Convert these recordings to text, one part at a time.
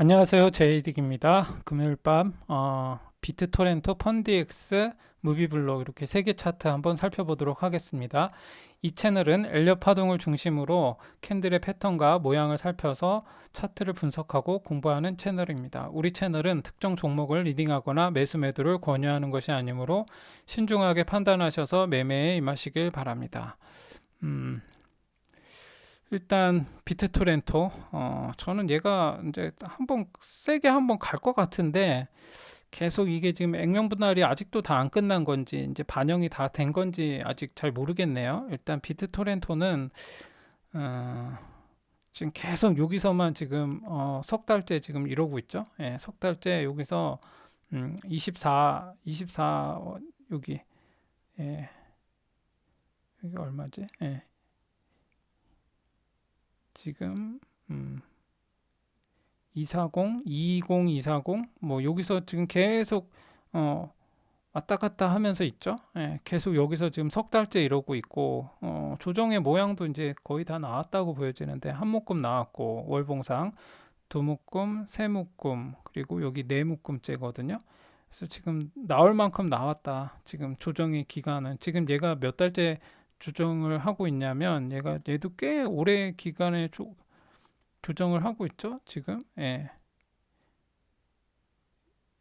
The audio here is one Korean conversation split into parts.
안녕하세요. 제이딕입니다. 금요일 밤 어, 비트토렌토 펀디엑스 무비블록 이렇게 세 개 차트 한번 살펴보도록 하겠습니다. 이 채널은 엘리엇 파동을 중심으로 캔들의 패턴과 모양을 살펴서 차트를 분석하고 공부하는 채널입니다. 우리 채널은 특정 종목을 리딩하거나 매수 매도를 권유하는 것이 아니므로 신중하게 판단하셔서 매매에 임하시길 바랍니다. 음, 일단 비트토렌토 어 저는 얘가 이제 한번 세게 한번 갈 것 같은데 계속 이게 지금 액면 분할이 아직도 다 안 끝난 건지 이제 반영이 다 된 건지 아직 잘 모르겠네요. 일단 비트토렌토는 어 지금 계속 여기서만 지금 어 석 달째 지금 이러고 있죠. 예, 석 달째 여기서 음, 24 24 여기 예. 여기 얼마지? 예. 지금 음, 240, 220, 240, 뭐 여기서 지금 계속 어, 왔다 갔다 하면서 있죠. 예, 계속 여기서 지금 석 달째 이러고 있고 어, 조정의 모양도 이제 거의 다 나왔다고 보여지는데 한 묶음 나왔고 월봉상 두 묶음, 세 묶음 그리고 여기 네 묶음째거든요. 그래서 지금 나올 만큼 나왔다. 지금 조정의 기간은 지금 얘가 몇 달째 조정을 하고 있냐면 얘가 얘도 꽤 오래 기간에 조, 조정을 하고 있죠 지금 예.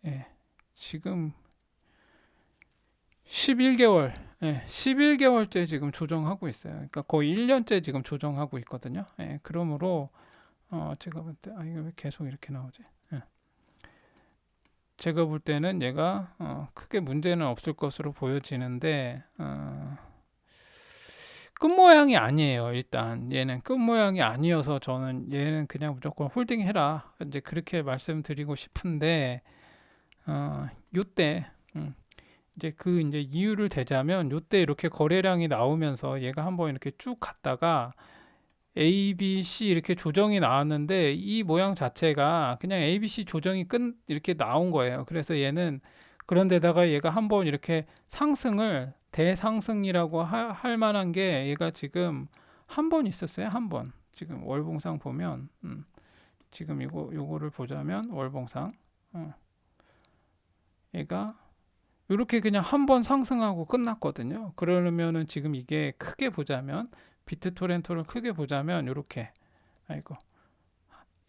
예. 지금 11개월 예, 11개월째 지금 조정하고 있어요. 그러니까 거의 1년째 지금 조정하고 있거든요. 예, 그러므로 어, 제가 볼 때, 아, 이거 왜 계속 이렇게 나오지? 예. 제가 볼 때는 얘가 어, 크게 문제는 없을 것으로 보여지는데, 어, 끝 모양이 아니에요. 일단 얘는 끝 모양이 아니어서 저는 얘는 그냥 무조건 홀딩해라. 이제 그렇게 말씀드리고 싶은데 어, 요때 음, 이제 그 이제 이유를 대자면 요때 이렇게 거래량이 나오면서 얘가 한번 이렇게 쭉 갔다가 A, B, C 이렇게 조정이 나왔는데 이 모양 자체가 그냥 A, B, C 조정이 끝 이렇게 나온 거예요. 그래서 얘는 그런데다가 얘가 한번 이렇게 상승을 대상승이라고 하, 할 만한 게 얘가 지금 한 번 있었어요. 한 번. 지금 월봉상 보면 음, 지금 이거 요거를 보자면 월봉상 어, 얘가 이렇게 그냥 한 번 상승하고 끝났거든요. 그러면은 지금 이게 크게 보자면 비트 토렌토를 크게 보자면 이렇게 아이고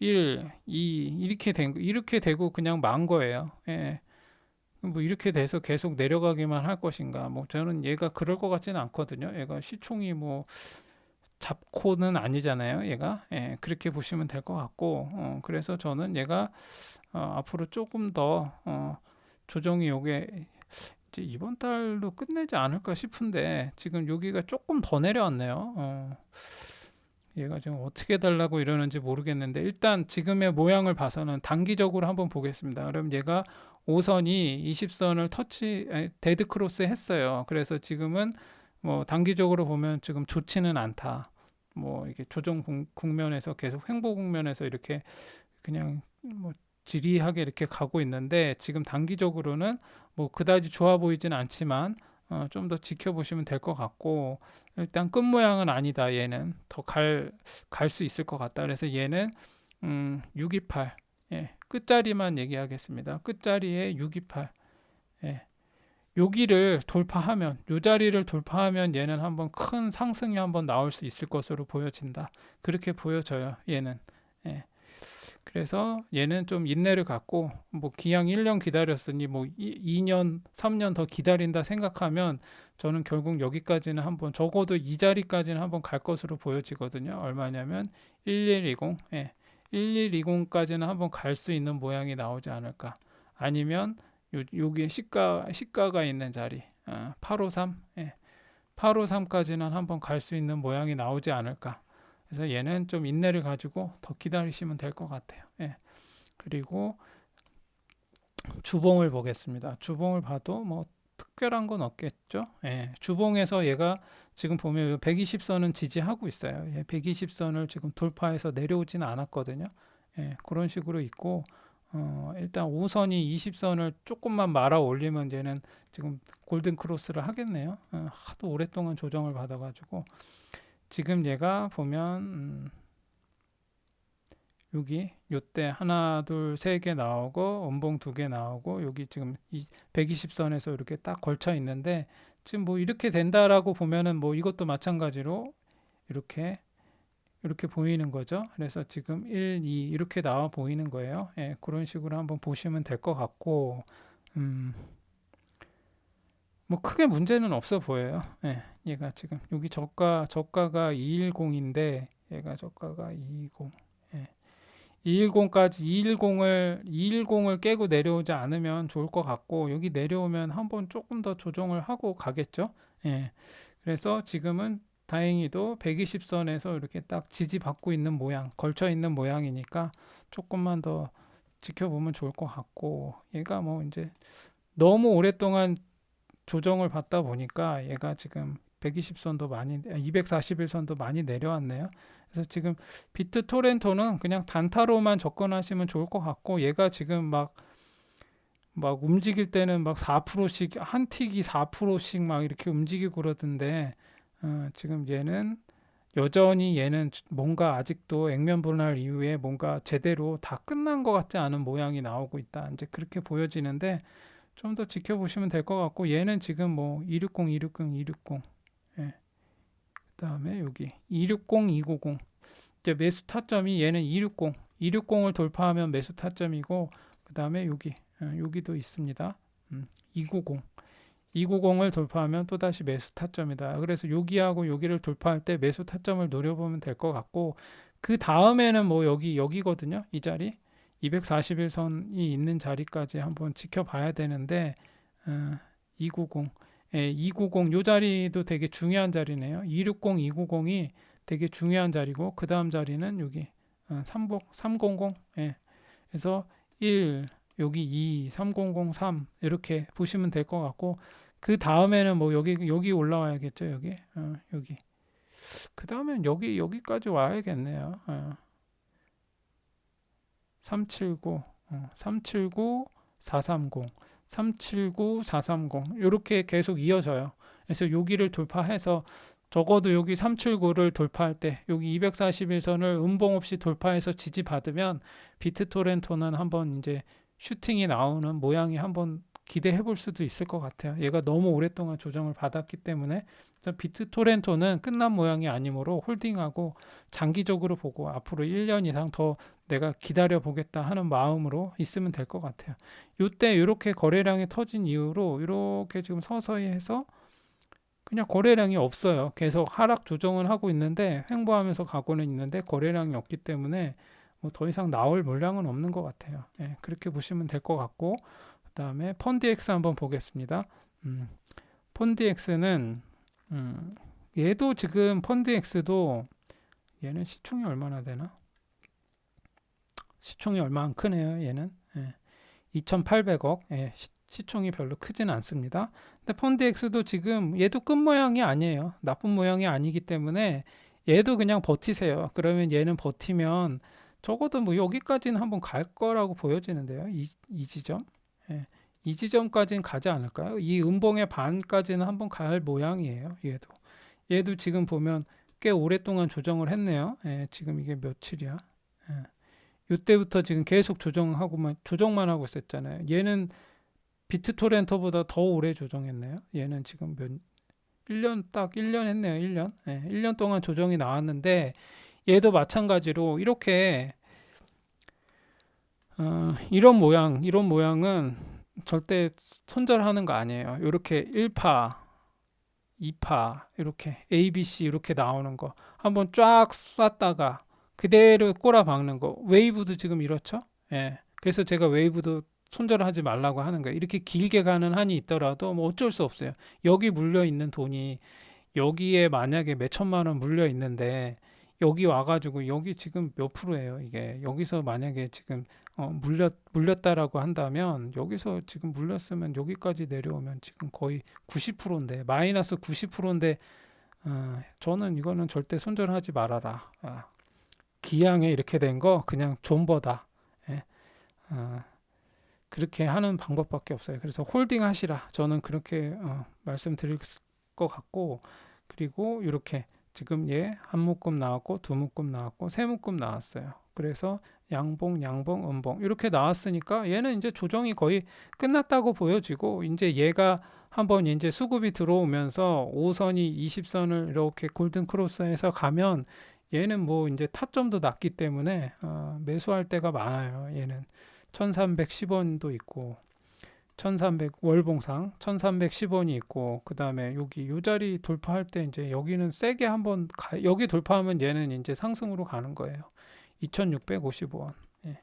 1, 2 이렇게 된 이렇게 되고 그냥 만 거예요. 예. 뭐 이렇게 돼서 계속 내려가기만 할 것인가? 뭐 저는 얘가 그럴 것 같지는 않거든요. 얘가 시총이 뭐 잡코는 아니잖아요. 얘가 예, 그렇게 보시면 될 것 같고 어, 그래서 저는 얘가 어, 앞으로 조금 더 어, 조정이 요게 이제 이번 달로 끝내지 않을까 싶은데 지금 여기가 조금 더 내려왔네요. 어, 얘가 지금 어떻게 달라고 이러는지 모르겠는데 일단 지금의 모양을 봐서는 단기적으로 한번 보겠습니다. 그럼 얘가 5선이 20선을 터치 데드 크로스 했어요. 그래서 지금은 뭐 단기적으로 보면 지금 좋지는 않다. 뭐 이게 조정 국면에서 계속 횡보 국면에서 이렇게 그냥 뭐 지리하게 이렇게 가고 있는데 지금 단기적으로는 뭐 그다지 좋아 보이지는 않지만 어, 좀 더 지켜보시면 될 것 같고 일단 끝 모양은 아니다 얘는 더 갈 갈 수 있을 것 같다 그래서 얘는 음, 628 예, 끝자리만 얘기하겠습니다. 끝자리에 628. 예. 여기를 돌파하면 요 자리를 돌파하면 얘는 한번 큰 상승이 한번 나올 수 있을 것으로 보여진다. 그렇게 보여져요. 얘는. 예. 그래서 얘는 좀 인내를 갖고 뭐 기왕 1년 기다렸으니 뭐 2, 년 3년 더 기다린다 생각하면 저는 결국 여기까지는 한번 적어도 이 자리까지는 한번 갈 것으로 보여지거든요. 얼마냐면 1120. 예. 1120까지는 한번 갈 수 있는 모양이 나오지 않을까. 아니면 요, 여기에 시가 시가가 있는 자리 어, 853 예. 853까지는 한번 갈 수 있는 모양이 나오지 않을까. 그래서 얘는 좀 인내를 가지고 더 기다리시면 될 것 같아요. 예. 그리고 주봉을 보겠습니다. 주봉을 봐도 뭐 특별한 건 없겠죠. 예, 주봉에서 얘가 지금 보면 120선은 지지하고 있어요. 예, 120선을 지금 돌파해서 내려오지는 않았거든요. 예, 그런 식으로 있고 어, 일단 5선이 20선을 조금만 말아 올리면 얘는 지금 골든 크로스를 하겠네요. 어, 하도 오랫동안 조정을 받아가지고 지금 얘가 보면 음, 여기 요때 하나 둘 세 개 나오고 음봉 두 개 나오고 여기 지금 이 120선에서 이렇게 딱 걸쳐 있는데 지금 뭐 이렇게 된다라고 보면은 뭐 이것도 마찬가지로 이렇게 이렇게 보이는 거죠. 그래서 지금 1, 2 이렇게 나와 보이는 거예요. 예, 그런 식으로 한번 보시면 될 것 같고 음. 뭐 크게 문제는 없어 보여요. 예, 얘가 지금 여기 저가 저가가 210인데 얘가 저가가 220. 예. 210까지 210을 210을 깨고 내려오지 않으면 좋을 것 같고 여기 내려오면 한번 조금 더 조정을 하고 가겠죠. 예. 그래서 지금은 다행히도 120선에서 이렇게 딱 지지받고 있는 모양, 걸쳐 있는 모양이니까 조금만 더 지켜보면 좋을 것 같고 얘가 뭐 이제 너무 오랫동안 조정을 받다 보니까 얘가 지금 120선도 많이 241선도 많이 내려왔네요. 그래서 지금 비트 토렌토는 그냥 단타로만 접근하시면 좋을 것 같고 얘가 지금 막 막 움직일 때는 막 4%씩 한 틱이 4%씩 막 이렇게 움직이고 그러던데 어, 지금 얘는 여전히 얘는 뭔가 아직도 액면 분할 이후에 뭔가 제대로 다 끝난 것 같지 않은 모양이 나오고 있다. 이제 그렇게 보여지는데 좀 더 지켜보시면 될 것 같고 얘는 지금 뭐 260, 260, 260. 예. 그다음에 여기 260, 290. 이제 매수 타점이 얘는 260, 260을 돌파하면 매수 타점이고 그다음에 여기 어, 여기도 있습니다. 음, 290. 290을 돌파하면 또다시 매수 타점이다. 그래서 여기하고 여기를 돌파할 때 매수 타점을 노려보면 될 것 같고 그 다음에는 뭐 여기 여기거든요. 이 자리 241선이 있는 자리까지 한번 지켜봐야 되는데 어, 290, 예, 290 요 자리도 되게 중요한 자리네요. 260, 290이 되게 중요한 자리고 그 다음 자리는 여기 어, 300, 300, 예. 그래서 1 여기 2, 3003 이렇게 보시면 될 것 같고 그 다음에는 뭐 여기 여기 올라와야겠죠 여기 어, 여기 그 다음엔 여기 여기까지 와야겠네요. 어. 379, 어, 379, 430, 379, 430 이렇게 계속 이어져요. 그래서 여기를 돌파해서 적어도 여기 379를 돌파할 때 여기 241선을 음봉 없이 돌파해서 지지받으면 비트토렌토는 한번 이제 슈팅이 나오는 모양이 한번 기대해 볼 수도 있을 것 같아요. 얘가 너무 오랫동안 조정을 받았기 때문에 비트 토렌토는 끝난 모양이 아니므로 홀딩하고 장기적으로 보고 앞으로 1년 이상 더 내가 기다려 보겠다 하는 마음으로 있으면 될 것 같아요. 이때 이렇게 거래량이 터진 이후로 이렇게 지금 서서히 해서 그냥 거래량이 없어요. 계속 하락 조정을 하고 있는데 횡보하면서 가고는 있는데 거래량이 없기 때문에 뭐 더 이상 나올 물량은 없는 것 같아요. 예, 그렇게 보시면 될 것 같고 그 다음에 펀드엑스 한번 보겠습니다. 음, 펀드엑스는 음, 얘도 지금 펀드엑스도 얘는 시총이 얼마나 되나? 시총이 얼마 안 크네요. 얘는 예, 2,800억. 예, 시, 총이 별로 크진 않습니다. 근데 펀드엑스도 지금 얘도 끝 모양이 아니에요. 나쁜 모양이 아니기 때문에 얘도 그냥 버티세요. 그러면 얘는 버티면 적어도 뭐 여기까지는 한번 갈 거라고 보여지는데요. 이, 이 지점. 예. 이 지점까지는 가지 않을까요? 이 음봉의 반까지는 한번 갈 모양이에요. 얘도. 얘도 지금 보면 꽤 오랫동안 조정을 했네요. 예, 지금 이게 며칠이야? 예. 이때부터 지금 계속 조정하고만 조정만 하고 있었잖아요. 얘는 비트토렌터보다 더 오래 조정했네요. 얘는 지금 몇 1년 딱 1년 했네요. 1년. 예, 1년 동안 조정이 나왔는데 얘도 마찬가지로 이렇게 어, 이런 모양, 이런 모양은 절대 손절하는 거 아니에요. 이렇게 1파, 2파, 이렇게 A, B, C 이렇게 나오는 거 한번 쫙 쐈다가 그대로 꼬라 박는 거. 웨이브도 지금 이렇죠? 예. 그래서 제가 웨이브도 손절하지 말라고 하는 거예요. 이렇게 길게 가는 한이 있더라도 뭐 어쩔 수 없어요. 여기 물려 있는 돈이 여기에 만약에 몇 천만 원 물려 있는데 여기 와가지고 여기 지금 몇 프로예요? 이게 여기서 만약에 지금 어, 물렸 물렸다라고 한다면 여기서 지금 물렸으면 여기까지 내려오면 지금 거의 90%인데 마이너스 90%인데 어, 저는 이거는 절대 손절하지 말아라. 아, 기양에 이렇게 된 거 그냥 존버다. 예. 어, 그렇게 하는 방법밖에 없어요. 그래서 홀딩 하시라. 저는 그렇게 어, 말씀드릴 것 같고 그리고 이렇게 지금 얘 한 묶음 나왔고 두 묶음 나왔고 세 묶음 나왔어요. 그래서 양봉, 양봉, 음봉 이렇게 나왔으니까 얘는 이제 조정이 거의 끝났다고 보여지고 이제 얘가 한번 이제 수급이 들어오면서 5선이 20선을 이렇게 골든 크로스에서 가면 얘는 뭐 이제 타점도 낮기 때문에 어, 매수할 때가 많아요. 얘는 1310원도 있고 1300 월봉상 1310원이 있고 그다음에 여기 요 자리 돌파할 때 이제 여기는 세게 한번 가, 여기 돌파하면 얘는 이제 상승으로 가는 거예요. 2655원. 예.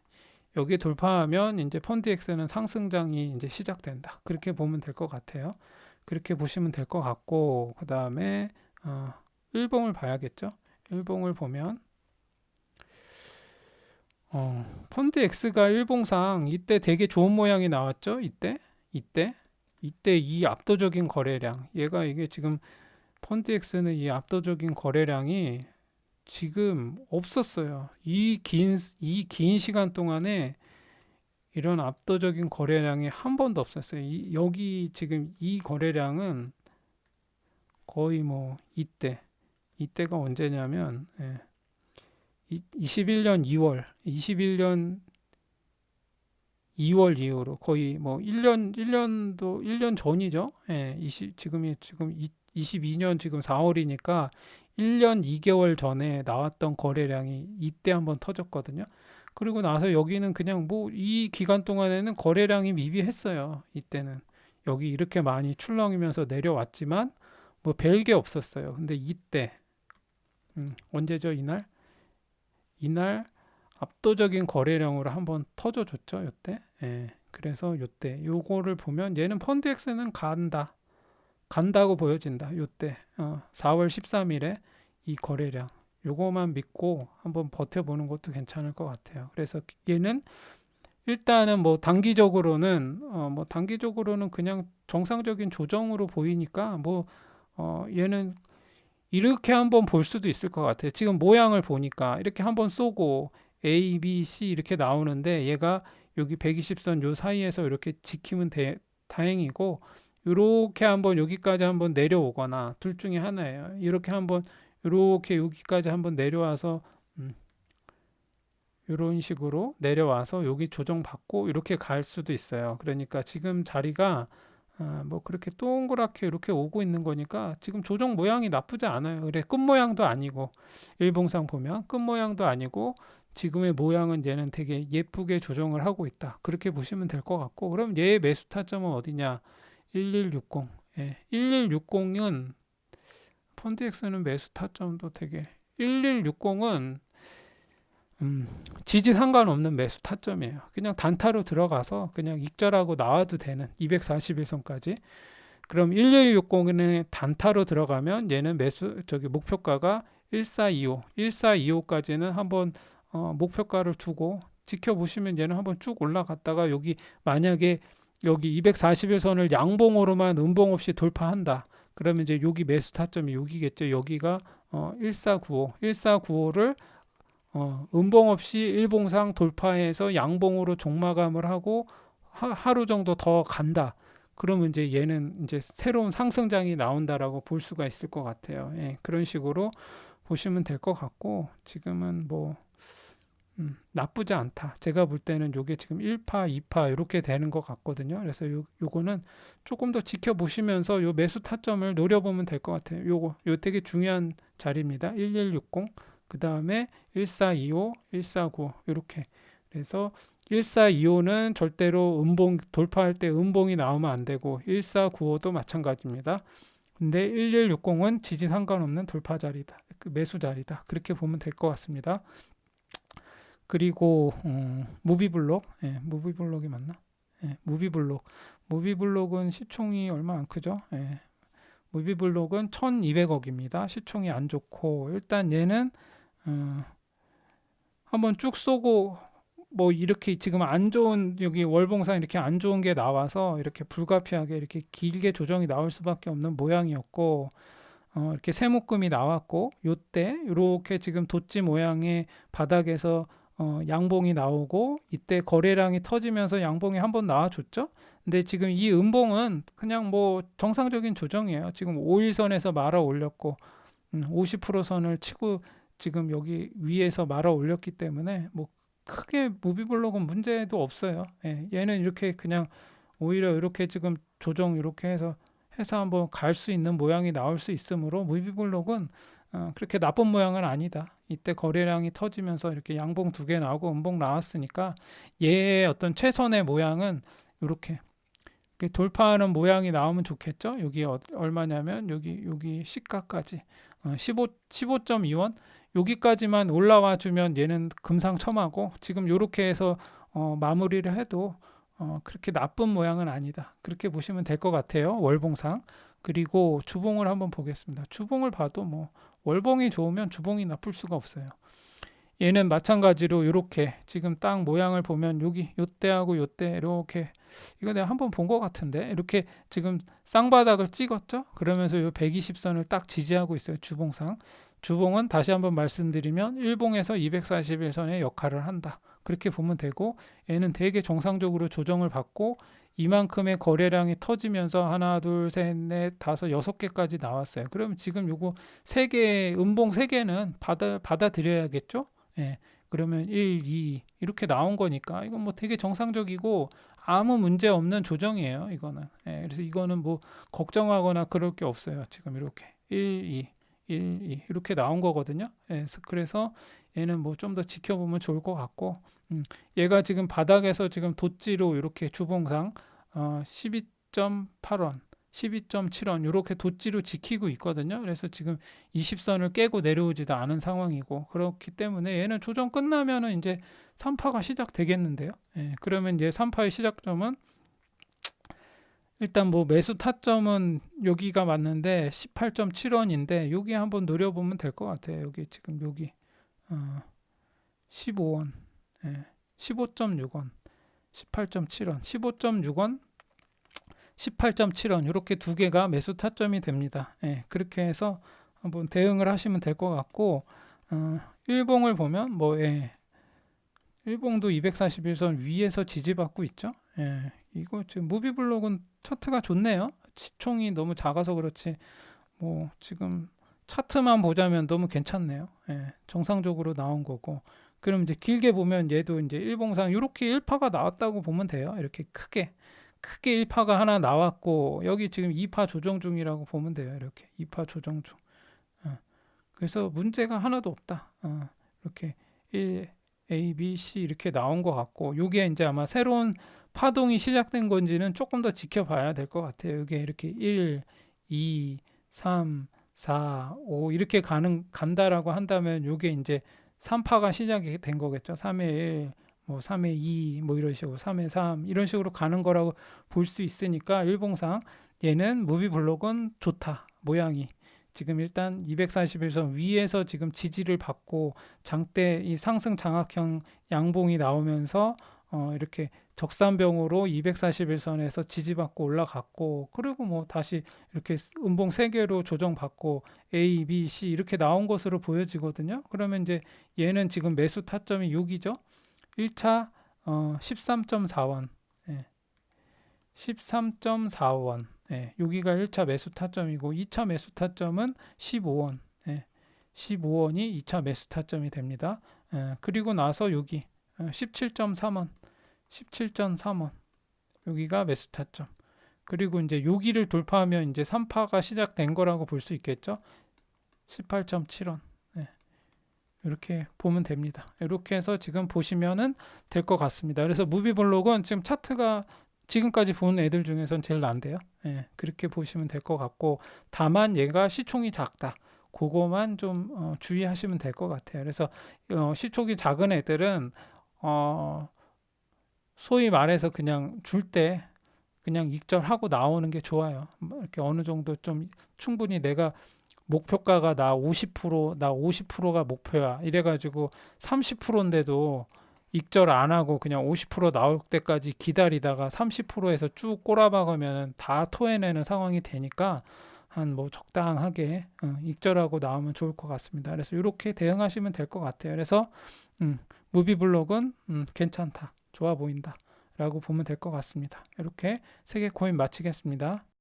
여기 돌파하면 이제 펀드엑스는 상승장이 이제 시작된다. 그렇게 보면 될 것 같아요. 그렇게 보시면 될 것 같고 그다음에 어, 일봉을 봐야겠죠. 일봉을 보면 어, 펀드 X가 일봉상 이때 되게 좋은 모양이 나왔죠. 이때 이때 이때 이 압도적인 거래량 얘가 이게 지금 펀드 X는 이 압도적인 거래량이 지금 없었어요. 이 긴 이 긴 시간 동안에 이런 압도적인 거래량이 한 번도 없었어요. 이, 여기 지금 이 거래량은 거의 뭐 이때 이때가 언제냐면 예, 21년 2월 21년 2월 이후로 거의 뭐 1년 1년도 1년 전이죠. 예, 20 지금이 지금 22년 지금 4월이니까 1년 2개월 전에 나왔던 거래량이 이때 한번 터졌거든요. 그리고 나서 여기는 그냥 뭐 이 기간 동안에는 거래량이 미비했어요. 이때는 여기 이렇게 많이 출렁이면서 내려왔지만 뭐 별 게 없었어요. 근데 이때 음, 언제죠 이날? 이날 압도적인 거래량으로 한번 터져줬죠. 요때. 예. 그래서 요때 요거를 보면 얘는 펀드엑스는 간다. 간다고 보여진다. 요때 어, 4월 13일에 이 거래량 요거만 믿고 한번 버텨보는 것도 괜찮을 것 같아요. 그래서 얘는 일단은 뭐 단기적으로는 어, 뭐 단기적으로는 그냥 정상적인 조정으로 보이니까 뭐 어, 얘는 이렇게 한번 볼 수도 있을 것 같아요. 지금 모양을 보니까 이렇게 한번 쏘고 A, B, C 이렇게 나오는데 얘가 여기 120선 요 사이에서 이렇게 지키면 대, 다행이고 이렇게 한번 여기까지 한번 내려오거나 둘 중에 하나예요. 이렇게 한번 이렇게 여기까지 한번 내려와서 음, 이런 식으로 내려와서 여기 조정받고 이렇게 갈 수도 있어요. 그러니까 지금 자리가 아, 뭐 그렇게 동그랗게 이렇게 오고 있는 거니까 지금 조정 모양이 나쁘지 않아요. 그래 끝 모양도 아니고 일봉상 보면 끝 모양도 아니고 지금의 모양은 얘는 되게 예쁘게 조정을 하고 있다. 그렇게 보시면 될 것 같고 그럼 얘의 매수 타점은 어디냐? 1160. 예, 1160은 펀드엑스는 매수 타점도 되게 1160은 음, 지지 상관없는 매수 타점이에요. 그냥 단타로 들어가서 그냥 익절하고 나와도 되는 241선까지. 그럼 1160은 단타로 들어가면 얘는 매수 저기 목표가가 1425, 1425까지는 한번 어, 목표가를 두고 지켜보시면 얘는 한번 쭉 올라갔다가 여기 만약에 여기 241선을 양봉으로만 음봉 없이 돌파한다. 그러면 이제 여기 매수 타점이 여기겠죠. 여기가 어, 1495, 1495를 어, 음봉 없이 일봉상 돌파해서 양봉으로 종마감을 하고 하, 루 정도 더 간다. 그러면 이제 얘는 이제 새로운 상승장이 나온다라고 볼 수가 있을 것 같아요. 예, 그런 식으로 보시면 될 것 같고 지금은 뭐 음, 나쁘지 않다. 제가 볼 때는 요게 지금 1파, 2파 이렇게 되는 것 같거든요. 그래서 요, 요거는 조금 더 지켜보시면서 요 매수 타점을 노려보면 될 것 같아요. 요거, 요 되게 중요한 자리입니다. 1160, 그 다음에 1425, 1495 이렇게. 그래서 1425는 절대로 음봉 돌파할 때 음봉이 나오면 안 되고 1495도 마찬가지입니다. 근데 1160은 지지 상관없는 돌파 자리다. 그 매수 자리다. 그렇게 보면 될 것 같습니다. 그리고 어, 무비블록, 예, 무비블록이 맞나? 예, 무비블록, 무비블록은 시총이 얼마 안 크죠? 예, 무비블록은 1,200억입니다. 시총이 안 좋고 일단 얘는 어, 한번 쭉 쏘고 뭐 이렇게 지금 안 좋은 여기 월봉상 이렇게 안 좋은 게 나와서 이렇게 불가피하게 이렇게 길게 조정이 나올 수밖에 없는 모양이었고 어, 이렇게 세묶음이 나왔고 요때 이렇게 지금 도치 모양의 바닥에서 어, 양봉이 나오고 이때 거래량이 터지면서 양봉이 한 번 나와줬죠. 근데 지금 이 음봉은 그냥 뭐 정상적인 조정이에요. 지금 5일선에서 말아 올렸고 음, 50% 선을 치고 지금 여기 위에서 말아 올렸기 때문에 뭐 크게 무비블록은 문제도 없어요. 예, 얘는 이렇게 그냥 오히려 이렇게 지금 조정 이렇게 해서 해서 한번 갈 수 있는 모양이 나올 수 있으므로 무비블록은 어, 그렇게 나쁜 모양은 아니다. 이때 거래량이 터지면서 이렇게 양봉 두 개 나오고 음봉 나왔으니까 얘의 어떤 최선의 모양은 이렇게 돌파하는 모양이 나오면 좋겠죠. 여기 어- 얼마냐면 여기 여기 시가까지 어, 15 15.2원 여기까지만 올라와 주면 얘는 금상첨화고 지금 이렇게 해서 어, 마무리를 해도 어, 그렇게 나쁜 모양은 아니다. 그렇게 보시면 될 것 같아요. 월봉상. 그리고 주봉을 한번 보겠습니다. 주봉을 봐도 뭐 월봉이 좋으면 주봉이 나쁠 수가 없어요. 얘는 마찬가지로 이렇게 지금 딱 모양을 보면 여기 요때하고 요때 이렇게 이거 내가 한번 본 것 같은데 이렇게 지금 쌍바닥을 찍었죠? 그러면서 요 120선을 딱 지지하고 있어요. 주봉상. 주봉은 다시 한번 말씀드리면 일봉에서 241선의 역할을 한다. 그렇게 보면 되고 얘는 되게 정상적으로 조정을 받고 이만큼의 거래량이 터지면서 하나 둘셋넷 다섯 여섯 개까지 나왔어요. 그러면 지금 요거 세 개 음봉 세 개는 받아 받아들여야겠죠? 예. 그러면 1, 2 이렇게 나온 거니까 이건 뭐 되게 정상적이고 아무 문제 없는 조정이에요. 이거는. 예. 그래서 이거는 뭐 걱정하거나 그럴 게 없어요. 지금 이렇게 1, 2 1, 2 이렇게 나온 거거든요. 예, 그래서 얘는 뭐 좀 더 지켜보면 좋을 것 같고, 음, 얘가 지금 바닥에서 지금 도찌로 이렇게 주봉상 어, 12.8원, 12.7원 이렇게 도찌로 지키고 있거든요. 그래서 지금 20선을 깨고 내려오지도 않은 상황이고 그렇기 때문에 얘는 조정 끝나면은 이제 3파가 시작되겠는데요. 예, 그러면 이제 3파의 시작점은 일단 뭐 매수 타점은 여기가 맞는데 18.7원인데 여기 한번 노려보면 될 것 같아요. 여기 지금 여기 어, 15원, 예, 15.6원, 18.7원, 15.6원, 18.7원 이렇게 두 개가 매수 타점이 됩니다. 예, 그렇게 해서 한번 대응을 하시면 될 것 같고 어, 일봉을 보면 뭐 예, 일봉도 241선 위에서 지지받고 있죠. 예, 이거 지금 무비블록은 차트가 좋네요. 시총이 너무 작아서 그렇지 뭐 지금 차트만 보자면 너무 괜찮네요. 예, 정상적으로 나온 거고 그럼 이제 길게 보면 얘도 이제 일봉상 이렇게 1파가 나왔다고 보면 돼요. 이렇게 크게 크게 1파가 하나 나왔고 여기 지금 2파 조정 중이라고 보면 돼요. 이렇게 2파 조정 중. 어, 그래서 문제가 하나도 없다. 어, 이렇게 1 A, B, C 이렇게 나온 것 같고 요게 이제 아마 새로운 파동이 시작된 건지는 조금 더 지켜봐야 될 것 같아요. 이게 이렇게 1, 2, 3, 4, 5 이렇게 가는 간다라고 한다면 요게 이제 3파가 시작이 된 거겠죠. 3의 1, 뭐 3의 2, 뭐 이런 식으로 3의 3 이런 식으로 가는 거라고 볼 수 있으니까 일봉상 얘는 무비 블록은 좋다. 모양이 지금 일단 241선 위에서 지금 지지를 받고 장대 이 상승 장악형 양봉이 나오면서 어 이렇게 적산병으로 241선에서 지지받고 올라갔고 그리고 뭐 다시 이렇게 음봉 세 개로 조정받고 A, B, C 이렇게 나온 것으로 보여지거든요. 그러면 이제 얘는 지금 매수 타점이 6이죠. 1차 어 13.4원. 예. 13.4원. 예. 여기가 1차 매수 타점이고 2차 매수 타점은 15원. 예. 15원이 2차 매수 타점이 됩니다. 예. 그리고 나서 여기 어, 17.3원. 17.3원. 여기가 매수 타점. 그리고 이제 여기를 돌파하면 이제 3파가 시작된 거라고 볼 수 있겠죠. 18.7원. 네. 이렇게 보면 됩니다. 이렇게 해서 지금 보시면은 될 것 같습니다. 그래서 무비블록은 지금 차트가 지금까지 본 애들 중에선 제일 난데요. 예, 그렇게 보시면 될 것 같고 다만 얘가 시총이 작다. 그거만 좀 어, 주의하시면 될 것 같아요. 그래서 어, 시총이 작은 애들은 어, 소위 말해서 그냥 줄 때 그냥 익절하고 나오는 게 좋아요. 뭐 이렇게 어느 정도 좀 충분히 내가 목표가가 나 50%, 나 50%가 목표야. 이래가지고 30%인데도 익절 안 하고 그냥 50% 나올 때까지 기다리다가 30%에서 쭉 꼬라박으면 다 토해내는 상황이 되니까 한 뭐 적당하게 어, 익절하고 나오면 좋을 것 같습니다. 그래서 이렇게 대응하시면 될 것 같아요. 그래서 음, 무비블록은 음, 괜찮다. 좋아 보인다. 라고 보면 될 것 같습니다. 이렇게 세 개 코인 마치겠습니다.